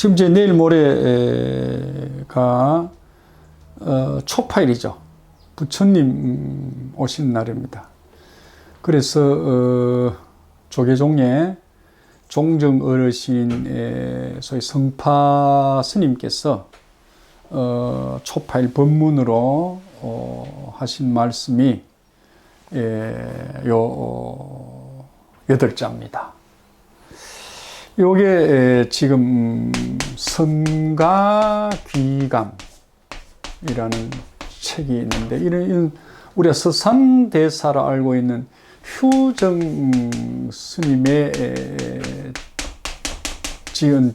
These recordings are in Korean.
지금 이제 내일 모레가 어, 초파일이죠. 부처님 음, 오신 날입니다. 그래서 어, 조계종의 종정 어르신의 소위 성파 스님께서 어, 초파일 법문으로 어, 하신 말씀이 예, 요 어, 여덟 자입니다. 요게 에, 지금 성가귀감이라는 책이 있는데 이런, 우리가 서산 대사로 알고 있는 휴정 스님의 에, 지은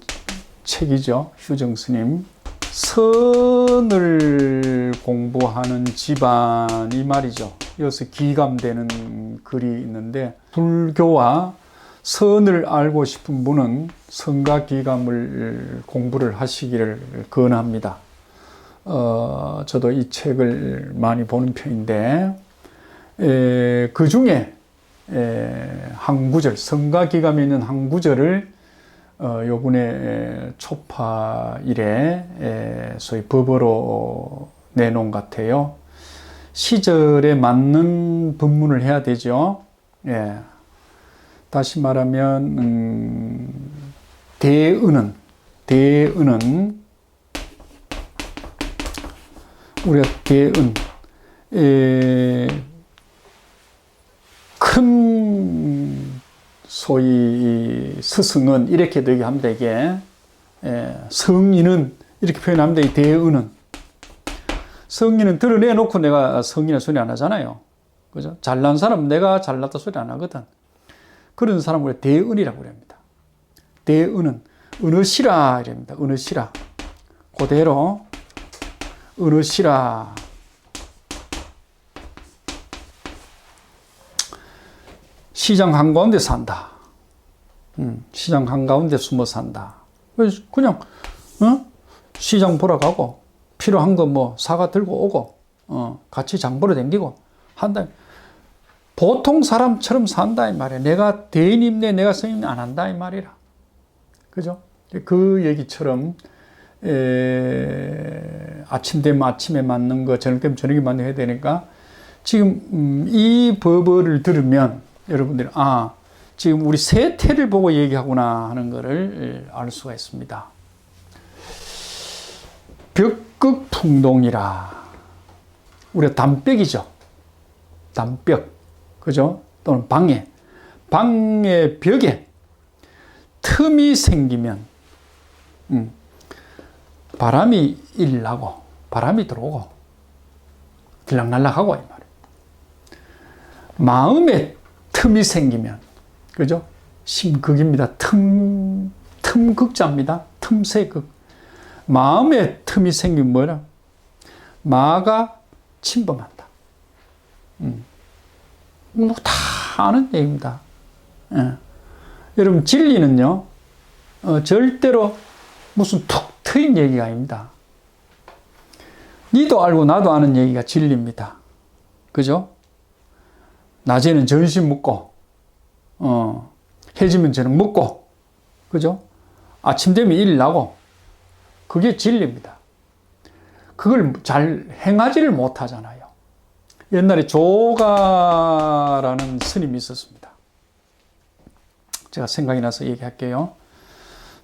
책이죠. 휴정 스님. 선을 공부하는 집안이 말이죠. 여기서 기감되는 글이 있는데 불교와 선을 알고 싶은 분은 선과 기감을 공부를 하시기를 권합니다. 어, 저도 이 책을 많이 보는 편인데 에, 그 중에 에, 한 구절, 선과 기감에 있는 한 구절을 어, 요번에 초파일에 에, 소위 법으로 내놓은 것 같아요. 시절에 맞는 법문을 해야 되죠. 예. 다시 말하면 음, 대은은 대은은 우리가 대은 에, 큰 소위 스승은 이렇게 되게 합니다. 이게 에, 성인은 이렇게 표현합니다. 이 대은은 성인은 드러내놓고 내가 성인의 소리 안 하잖아요. 그죠? 잘난 사람 내가 잘났다 소리 안 하거든. 그런 사람을 대은이라고 합니다. 대은은 은으시라 이랍니다. 은으시라. 그대로 은으시라. 시장 한가운데 산다. 음, 시장 한가운데 숨어 산다. 그냥 어? 시장 보러 가고 필요한 거 뭐 사과 들고 오고 어, 같이 장 보러 댕기고 한다. 보통 사람처럼 산다 이 말이야. 내가 대인 임내 내가 성인내 안 한다 이 말이라. 그죠? 그 얘기처럼 에, 아침 되면 아침에 맞는 거, 저녁 되면 저녁에 맞는 거 해야 되니까 지금 음, 이 법을 들으면 여러분들이 아 지금 우리 세태를 보고 얘기하구나 하는 것을 알 수가 있습니다. 벽극풍동이라 우리가 담벽이죠. 담벽 그죠? 또는 방에 방의 벽에 틈이 생기면 음, 바람이 일나고 바람이 들어오고 들락날락하고 이 말이에요. 마음에 틈이 생기면 그죠? 심극입니다. 틈 틈극자입니다. 틈새극. 마음에 틈이 생기면 뭐라? 마가 침범한다. 음. 뭐 다 아는 얘기입니다. 예. 여러분 진리는요 어, 절대로 무슨 툭 트인 얘기가 아닙니다. 니도 알고 나도 아는 얘기가 진리입니다. 그죠? 낮에는 전신 묻고 어, 해지면 저녁 묻고 그죠? 아침 되면 일 나고 그게 진리입니다. 그걸 잘 행하지를 못하잖아요. 옛날에 조가라는 스님이 있었습니다. 제가 생각이 나서 얘기할게요.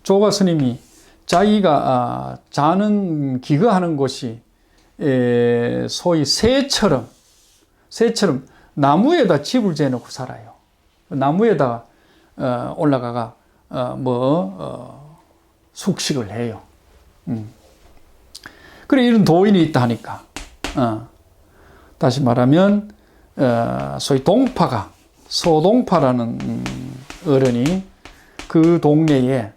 조가 스님이 자기가 아, 자는 기거하는 곳이 소위 새처럼 새처럼 나무에다 집을 재놓고 살아요. 나무에다 어, 올라가가 어, 뭐 어, 숙식을 해요. 음. 그래 이런 도인이 있다 하니까 다시 말하면 소위 동파가 소동파라는 어른이 그 동네에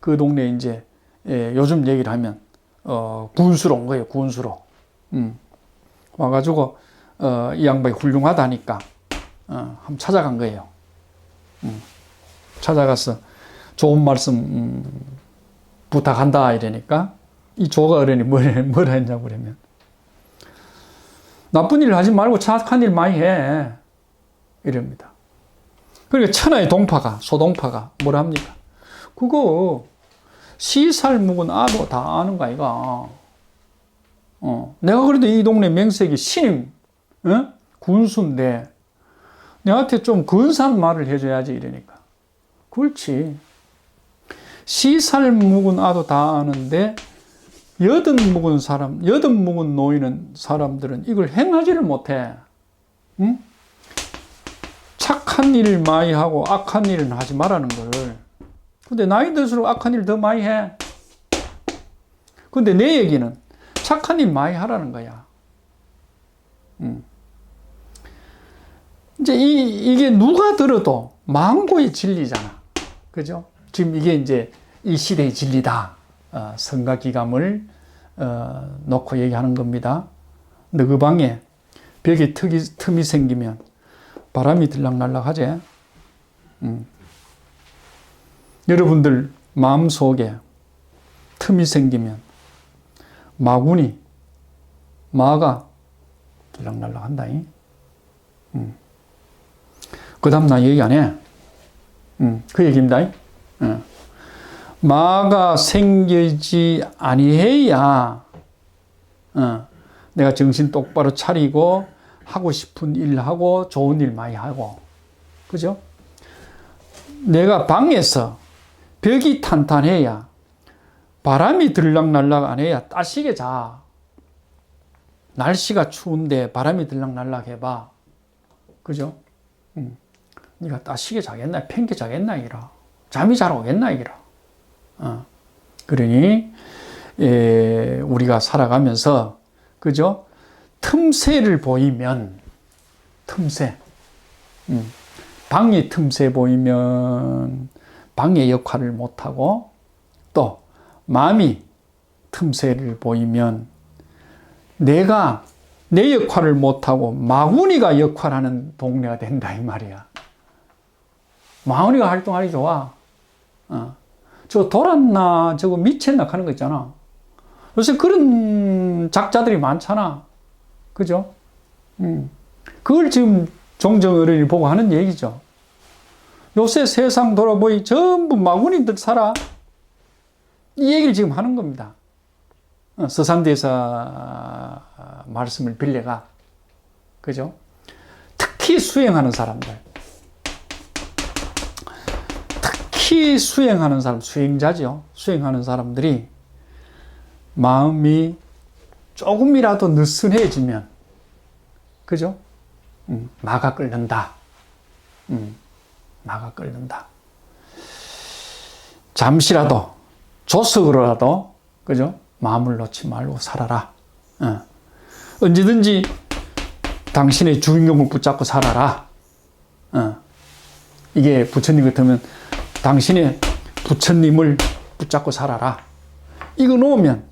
그 동네에 이제 예, 요즘 얘기를 하면 어, 군수로 온 거예요. 군수로 음. 와가지고 어, 이 양반이 훌륭하다니까 어, 한번 찾아간 거예요. 음. 찾아가서 좋은 말씀 음, 부탁한다 이러니까 이 조가 어른이 뭐라 했냐고 그러면 나쁜 일 하지 말고 착한 일 많이 해 이럽니다. 그러니까 천하의 동파가 소동파가 뭐라 합니까? 그거 시살 묵은 아도 다 아는 거 아이가. 어, 내가 그래도 이 동네 명색이 신임, 어? 군수인데, 내한테 좀 근사한 말을 해줘야지, 이러니까. 그렇지. 시살 묵은 아도 다 아는데, 여든 묵은 사람, 여든 묵은 노이는 사람들은 이걸 행하지를 못해. 응? 착한 일 많이 하고 악한 일은 하지 말라는 걸. 근데 나이 들수록 악한 일 더 많이 해. 근데 내 얘기는 착한 일 많이 하라는 거야. 음. 이제 이, 이게 누가 들어도 망고의 진리잖아. 그죠? 지금 이게 이제 이 시대의 진리다. 어, 성가기감을 어, 놓고 얘기하는 겁니다. 너그 방에 벽에 틈이, 틈이 생기면 바람이 들락날락 하지? 음. 여러분들 마음 속에 틈이 생기면 마군이 마가 들락날락 한다. 음. 그 다음 나 얘기 안 해. 음. 그 얘기입니다. 음. 마가 생기지 아니해야 어, 내가 정신 똑바로 차리고 하고 싶은 일 하고 좋은 일 많이 하고 그죠? 내가 방에서 벽이 탄탄해야 바람이 들락날락 안 해야 따시게 자. 날씨가 추운데 바람이 들락날락 해봐. 그죠? 응. 네가 따시게 자겠나? 팽개 자겠나? 이라. 잠이 잘 오겠나? 이라. 어. 그러니 에, 우리가 살아가면서 그죠? 틈새를 보이면 틈새 음. 방의 틈새 보이면 방의 역할을 못하고 또 마음이 틈새를 보이면 내가 내 역할을 못하고 마구니가 역할하는 동네가 된다 이 말이야. 마구니가 활동하기 좋아. 어. 저 돌았나 저거 미쳤나 하는 거 있잖아. 요새 그런 작자들이 많잖아. 그죠? 음. 그걸 지금 종정 어른이 보고 하는 얘기죠. 요새 세상 돌아보니 전부 마구니들 살아. 이 얘기를 지금 하는 겁니다. 어, 서산대사 말씀을 빌려가. 그죠? 특히 수행하는 사람들. 특히 수행하는 사람, 수행자죠. 수행하는 사람들이 마음이 조금이라도 느슨해지면, 그죠? 음, 마가 끓는다. 음, 마가 끓는다. 잠시라도, 조석으로라도, 그죠? 마음을 놓지 말고 살아라. 어. 언제든지 당신의 주인공을 붙잡고 살아라. 어. 이게 부처님 같으면 당신의 부처님을 붙잡고 살아라. 이거 놓으면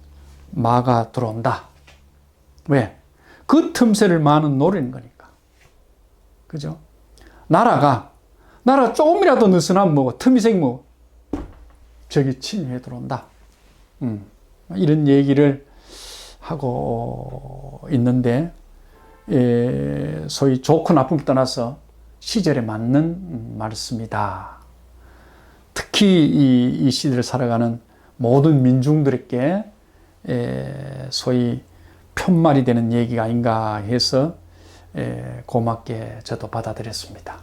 마가 들어온다. 왜? 그 틈새를 마는 노래는 거니까. 그죠? 나라가, 나라 조금이라도 느슨하면 뭐고, 틈이 생기면 저기 침해 들어온다. 음, 이런 얘기를 하고 있는데, 에, 소위 좋고 나쁨 떠나서 시절에 맞는 말씀이다. 특히 이, 이 시대를 살아가는 모든 민중들에게 에, 소위 편말이 되는 얘기가 아닌가 해서 에, 고맙게 저도 받아들였습니다.